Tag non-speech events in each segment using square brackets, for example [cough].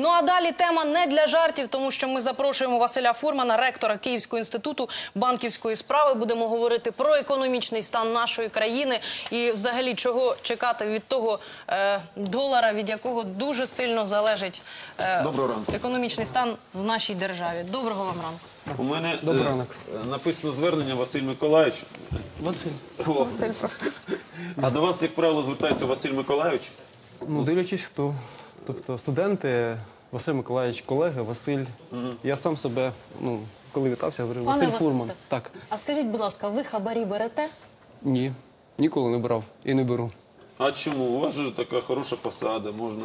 Ну а далі тема не для жартів, тому що ми запрошуємо Василя Фурмана, ректора Київського інституту банківської справи. Будемо говорити про економічний стан нашої країни і, взагалі, чого чекати від того е, долара, від якого дуже сильно залежить е, економічний стан в нашій державі. Доброго вам ранку. У мене Добрий е, ранок. е, написано звернення Василь Миколаївич. Василь. О, А до вас, як правило, звертається Василь Миколаївич. Ну, дивлячись, хто. Тобто студенти, Василь Миколаївич, колеги, Василь. Я сам себе, ну, коли вітався, говорив, Пане Василь. Фурман. Так. А скажіть, будь ласка, ви хабарі берете? Ні. Ніколи не брав і не беру. А чому? У вас же така хороша посада, можна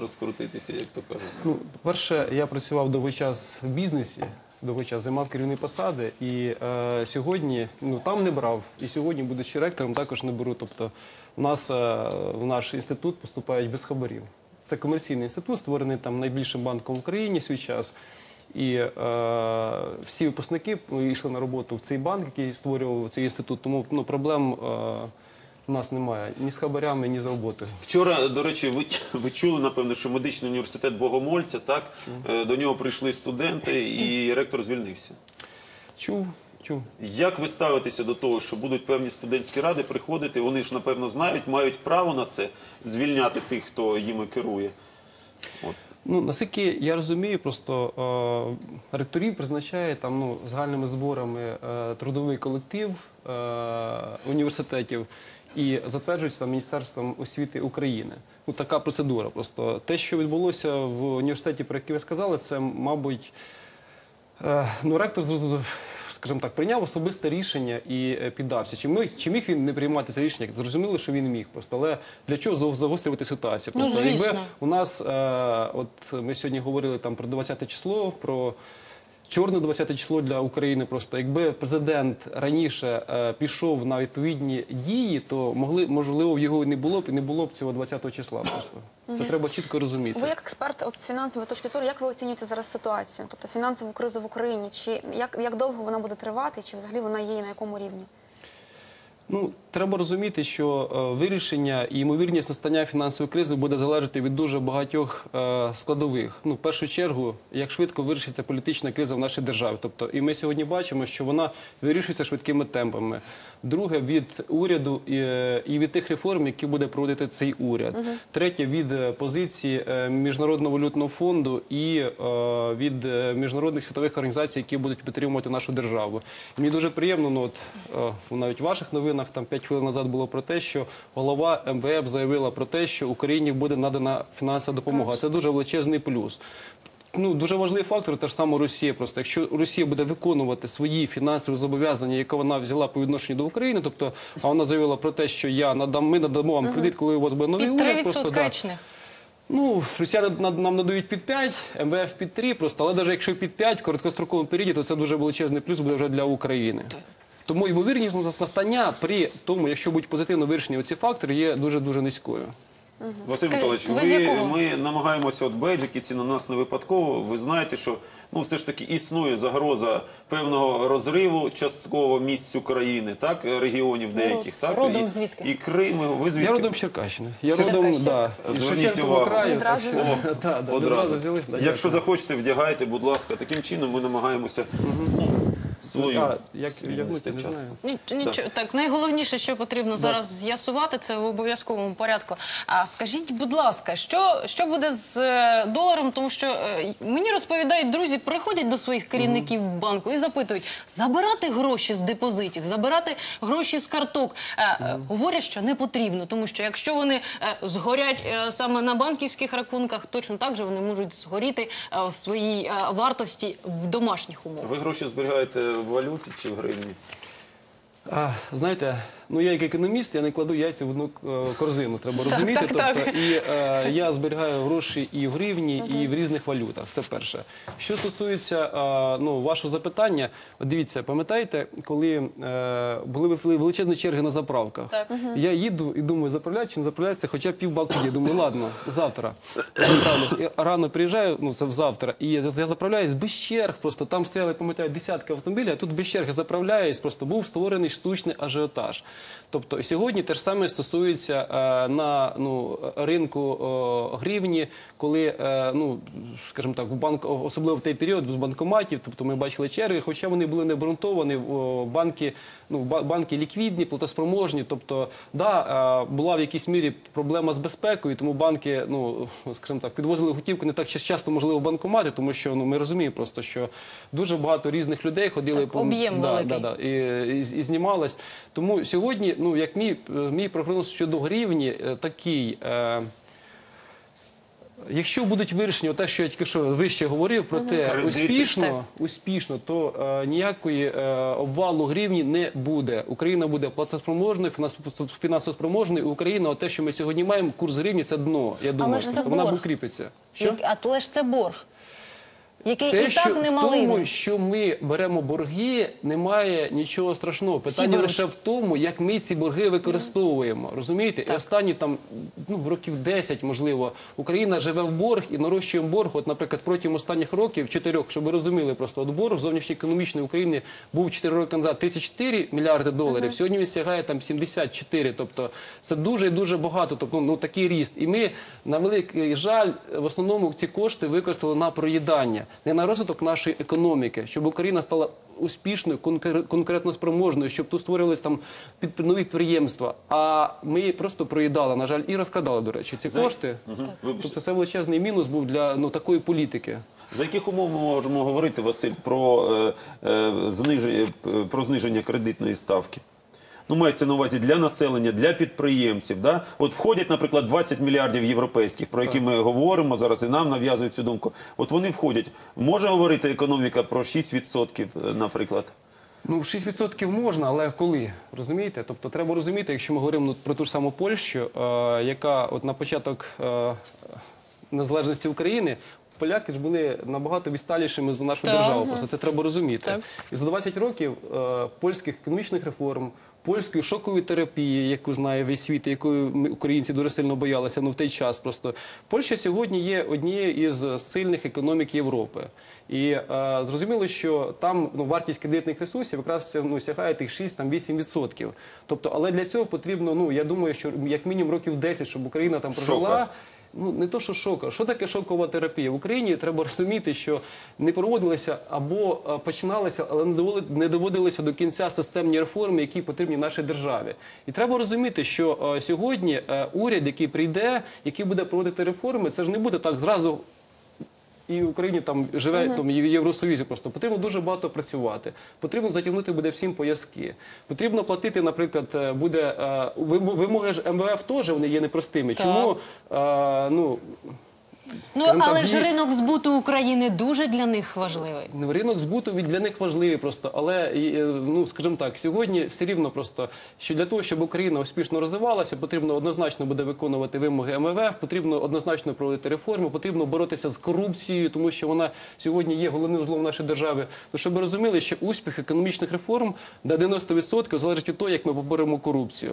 розкрутитися, як то кажуть. Ну, перше, я працював довгий час в бізнесі, довгий час займав керівні посади, і е, сьогодні ну там не брав. І сьогодні, будучи ректором, також не беру. Тобто, у нас е, в наш інститут поступають без хабарів. Це комерційний інститут, створений там найбільшим банком в Україні свій час. І е, всі випускники йшли на роботу в цей банк, який створював цей інститут. Тому ну, проблем е, у нас немає ні з хабарями, ні з роботою. Вчора, до речі, ви, ви чули, напевно, що медичний університет Богомольця, так? Е, До нього прийшли студенти і ректор звільнився. Чув, чув. Як ви ставитеся до того, що будуть певні студентські ради приходити? Вони ж, напевно, знають, мають право на це звільняти тих, хто їми керує. От. Ну, наскільки я розумію, просто е, ректорів призначає там ну, загальними зборами е, трудовий колектив е, університетів і затверджується там Міністерством освіти України. Ну, така процедура. Просто те, що відбулося в університеті, про який ви сказали, це, мабуть, Е, Ну, ректор, зрозу- скажімо так, прийняв особисте рішення і е, піддався. Чи міг, чи міг він не приймати це рішення? Зрозуміло, що він міг просто. Але для чого загострювати ситуацію? Ну, Просто звісно. якби у нас, е, от ми сьогодні говорили там про 20 число, про чорне 20 число для України. Просто якби президент раніше е, пішов на відповідні дії, то могли можливо в його не було б і не було б цього 20 числа. Просто це треба чітко розуміти. Ви як експерт от, з фінансової точки зору, як ви оцінюєте зараз ситуацію? Тобто фінансову кризу в Україні? Чи як, як довго вона буде тривати, чи взагалі вона є і на якому рівні? Ну, треба розуміти, що е, вирішення і ймовірність настання фінансової кризи буде залежати від дуже багатьох е, складових. Ну, в першу чергу, як швидко вирішиться політична криза в нашій державі. Тобто, і ми сьогодні бачимо, що вона вирішується швидкими темпами. Друге, від уряду і, е, і від тих реформ, які буде проводити цей уряд. Третє від позиції е, міжнародного валютного фонду і е, від міжнародних світових організацій, які будуть підтримувати нашу державу. І мені дуже приємно, ну от е, навіть ваших новинах там 5 хвилин назад було про те, що голова МВФ заявила про те, що Україні буде надана фінансова допомога. Це дуже величезний плюс. Ну, дуже важливий фактор, те ж саме Росія. Просто якщо Росія буде виконувати свої фінансові зобов'язання, які вона взяла по відношенню до України, тобто а вона заявила про те, що я надам, ми надамо вам кредит, коли у вас буде новий Під уряд. 3% Просто, да. Ну, росіяни нам надають під 5, МВФ під 3 просто, але навіть якщо під 5 в короткостроковому періоді, то це дуже величезний плюс буде вже для України. Тому ймовірність на настання при тому, якщо будуть позитивно вирішені оці фактори, є дуже-дуже низькою. Василь Миколаївич, ви з ви, якого? ми намагаємося, от бейджики ці на нас не випадково. Ви знаєте, що ну все ж таки існує загроза певного розриву частково місць України, так регіонів деяких, так родом і, звідки? і Крим. Ви звідки? Я родом з Черкащини. Я З родом Черкащини. да, Зверніть Шевченкового увагу. краю. так Відразу що- ж? [laughs] Да, да, Одразу. взяли. Да, Якщо захочете, вдягайте, будь ласка. Таким чином ми намагаємося ну, свою А, як свій вдягнути, не знаю. Ні- Нічого так. Найголовніше, що потрібно зараз з'ясувати, це в обов'язковому порядку. А скажіть, будь ласка, що, що буде з е, доларом? Тому що е, мені розповідають друзі, приходять до своїх керівників в банку і запитують: забирати гроші з депозитів, забирати гроші з карток. Е, е, Говорять, що не потрібно, тому що якщо вони е, згорять е, саме на банківських рахунках, точно так же вони можуть згоріти е, в своїй е, вартості в домашніх умовах. Ви гроші зберігаєте валюті чи в гривні? А, знаєте, ну я як економіст, я не кладу яйця в одну е, корзину. Треба розуміти. так, так. тобто, і е, я зберігаю гроші і в гривні, і в різних валютах. Це перше. Що стосується е, ну, вашого запитання, дивіться, пам'ятаєте, коли е, були вели- величезні черги на заправках? Так. Я їду і думаю, заправляють чи не заправляється, хоча б півбалки є. Думаю, ладно, завтра. Рано приїжджаю, ну це завтра, і я, я заправляюсь без черг. Просто там стояли, пам'ятаю, десятки автомобілів, а тут без черги заправляюсь. Просто був створений штучний ажіотаж. Тобто сьогодні те ж саме стосується е, на ну, ринку е, гривні, коли, е, ну, скажімо так, в банк, особливо в той період з банкоматів, тобто ми бачили черги, хоча вони були не обґрунтовані, банки, ну, банки ліквідні, платоспроможні. Тобто, да, е, була в якійсь мірі проблема з безпекою, тому банки, ну, скажімо так, підвозили готівку не так часто, можливо, в банкомати, тому що ну, ми розуміємо просто, що дуже багато різних людей ходили Так, об'єм да, великий. да, да, і, і, і знімалась. Тому сьогодні, ну як мій, мій прогноз щодо гривні е, такий. Е, Якщо будуть вирішені, те, що я тільки що вище говорив про те, успішно, успішно, то е, ніякої е, обвалу гривні не буде. Україна буде платоспроможною, фінансово- фінансоспроможною. Україна, те, що ми сьогодні маємо, курс гривні це дно. Я думаю, ж це вона борг. укріпиться. Що? Як- Але ж це борг, який Те, і що так в немалий. тому, що ми беремо борги, немає нічого страшного. Питання беруть. лише в тому, як ми ці борги використовуємо. Розумієте? І останні там ну років 10, можливо, Україна живе в борг і нарощує борг. От, наприклад, протягом останніх років, чотирьох, щоб ви розуміли, просто от борг зовнішньоекономічної України був 4 роки назад 34 мільярди доларів. Сьогодні він сягає там 74. Тобто це дуже і дуже багато. Тобто ну такий ріст. І ми на великий жаль в основному ці кошти використали на проїдання, на розвиток нашої економіки, щоб Україна стала успішною, конкретно спроможною, щоб тут створювалися там під нові підприємства. А ми просто проїдали, на жаль, і розкрадали, до речі, ці кошти. Вибачте. Тобто це величезний мінус був для ну такої політики. За яких умов ми можемо говорити, Василь, про, е, е, е, про зниження кредитної ставки? Ну, мається на увазі для населення, для підприємців. Да? От входять, наприклад, 20 мільярдів європейських, про які ми говоримо зараз, і нам нав'язують цю думку. От вони входять. Може говорити економіка про 6%, е, наприклад? Ну, 6% можна, але коли? Розумієте? Тобто треба розуміти, якщо ми говоримо ну, про ту ж саму Польщу, е, яка от на початок е, незалежності України. Поляки ж були набагато відсталішими за нашу Так. державу. Просто це треба розуміти. Так. І за 20 років е, польських економічних реформ, польської шокової терапії, яку знає весь світ, якою українці дуже сильно боялися, ну в той час просто Польща сьогодні є однією із сильних економік Європи. І е, зрозуміло, що там ну, вартість кредитних ресурсів якраз ну, сягає тих 6-8%. Тобто, але для цього потрібно, ну я думаю, що як мінімум років 10, щоб Україна там прожила. Шока. Ну не то, що шока. Що таке шокова терапія? В Україні треба розуміти, що не проводилися або е, починалися, але не доводилися до кінця системні реформи, які потрібні нашій державі. І треба розуміти, що е, сьогодні е, уряд, який прийде, який буде проводити реформи, це ж не буде так зразу. І в Україні там живе там і в Євросоюзі. Просто потрібно дуже багато працювати. Потрібно затягнути буде всім пояски. Потрібно платити, наприклад, е, буде е, вимоги ж МВФ теж вони є непростими. Так. Чому е, ну Ну скажімо так, але ж ні- ринок збуту України дуже для них важливий. Ну, Ринок збуту від для них важливий просто, але і, е, ну скажімо так, сьогодні все рівно просто що для того, щоб Україна успішно розвивалася, потрібно однозначно буде виконувати вимоги МВФ, потрібно однозначно проводити реформи, потрібно боротися з корупцією, тому що вона сьогодні є головним злом нашої держави. Ну щоб ви розуміли, що успіх економічних реформ на 90% залежить від того, як ми поборемо корупцію.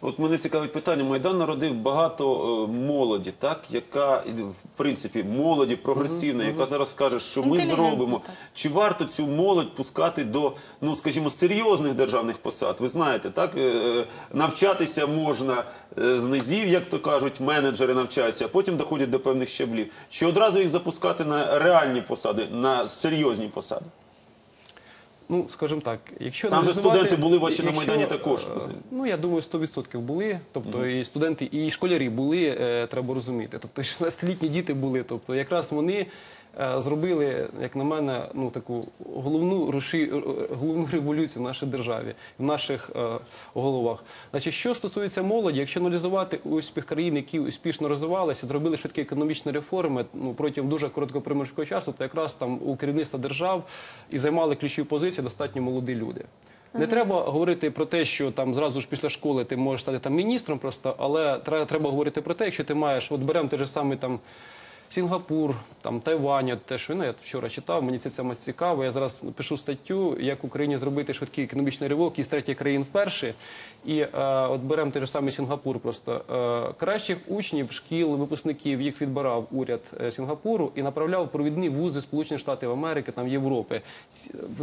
От мене цікавить питання. Майдан народив багато е, молоді, так яка і, в принципі молоді прогресивна, яка зараз каже, що ми зробимо. Чи варто цю молодь пускати до, ну скажімо, серйозних державних посад? Ви знаєте, так е, е, навчатися можна е, з низів, як то кажуть, менеджери навчаються, а потім доходять до певних щаблів. Чи одразу їх запускати на реальні посади, на серйозні посади? Ну, скажімо так, якщо Там же аналізувати- студенти були ваші на Майдані також. е, Ну я думаю, 100% були. Тобто і студенти, і школярі були, е, треба розуміти. Тобто 16-літні діти були. Тобто, якраз вони зробили, як на мене, ну таку головну руші, е, головну революцію в нашій державі, в наших е, головах. Значить, що стосується молоді, якщо аналізувати успіх країн, які успішно розвивалися, зробили швидкі економічні реформи ну, протягом дуже короткого проміжку часу, то якраз там у керівництва держав і займали ключові позиції достатньо молоді люди. Не треба говорити про те, що там зразу ж після школи ти можеш стати там міністром, просто але треба, треба говорити про те, якщо ти маєш, от беремо той же самий там Сінгапур, там Тайвань, от теж ну, я вчора читав, мені це саме цікаво. Я зараз пишу статтю, як Україні зробити швидкий економічний ривок із третіх країн вперше. І е, от беремо той же самий Сінгапур. Просто е, кращих учнів, шкіл, випускників їх відбирав уряд е, Сінгапуру і направляв провідні вузи Сполучених Штатів Америки, там Європи.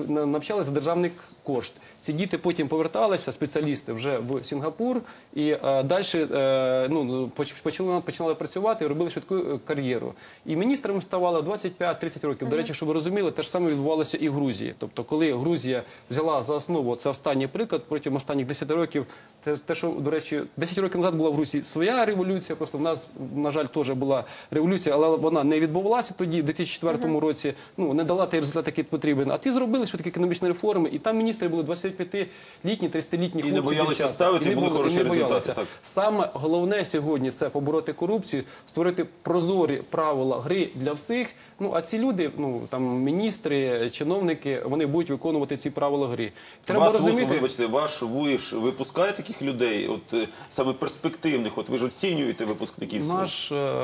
Навчали за державний кошт. Ці діти потім поверталися, спеціалісти вже в Сінгапур, і е, далі е, ну, поч- почали, починали працювати і робили швидку е, кар'єру. І міністрами ставали 25-30 років. До речі, щоб ви розуміли, те ж саме відбувалося і в Грузії. Тобто, коли Грузія взяла за основу це останній приклад протягом останніх 10 років, те, те, що до речі, 10 років назад була в Грузії своя революція. Просто в нас, на жаль, теж була революція, але вона не відбувалася тоді, в 2004 році. Ну не дала той результат, який потрібен. А ті зробили швидкі економічні реформи, і там міністри були 25-літні, 30-літні хлопці. не боялися ставити, І були хороші результати, так. Саме головне сьогодні це побороти корупцію, створити прозорі правила гри для всіх. Ну а ці люди, ну там міністри, чиновники, вони будуть виконувати ці правила гри. Треба Вас, вуз, розуміти. вибачте, ваш виш випускає таких людей, от е, саме перспективних, от ви ж оцінюєте випускників? Наш е,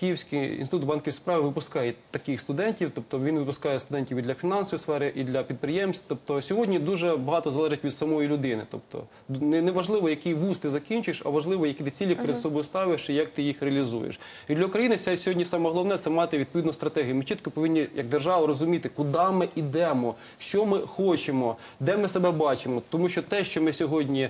Київський інститут банківської справи випускає таких студентів, тобто він випускає студентів і для фінансової сфери, і для підприємств. Тобто сьогодні дуже багато залежить від самої людини. Тобто не, не важливо, який вуз ти закінчиш, а важливо, які ти цілі перед собою ставиш і як ти їх реалізуєш. І для України сьогодні саме головне це мати відповідну стратегію. Ми чітко повинні, як держава, розуміти, куди ми йдемо, що ми хочемо, де ми себе бачимо. Тому що те, що ми сьогодні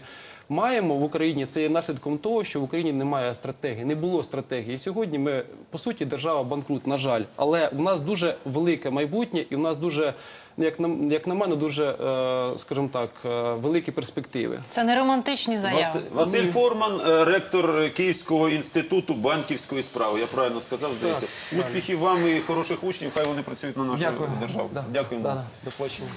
маємо в Україні, це є наслідком того, що в Україні немає стратегії, не було стратегії. І сьогодні ми по суті держава банкрут, на жаль, але в нас дуже велике майбутнє, і в нас дуже, ну, як на як на мене, дуже, е, скажімо так, е, великі перспективи. Це не романтичні заяви. Василь, Василь Форман, е, ректор Київського інституту банківської справи. Я правильно сказав, здається. Успіхів вам і хороших учнів. Хай вони працюють на нашу державу. Да. Дякуємо. Да, да. До побачення.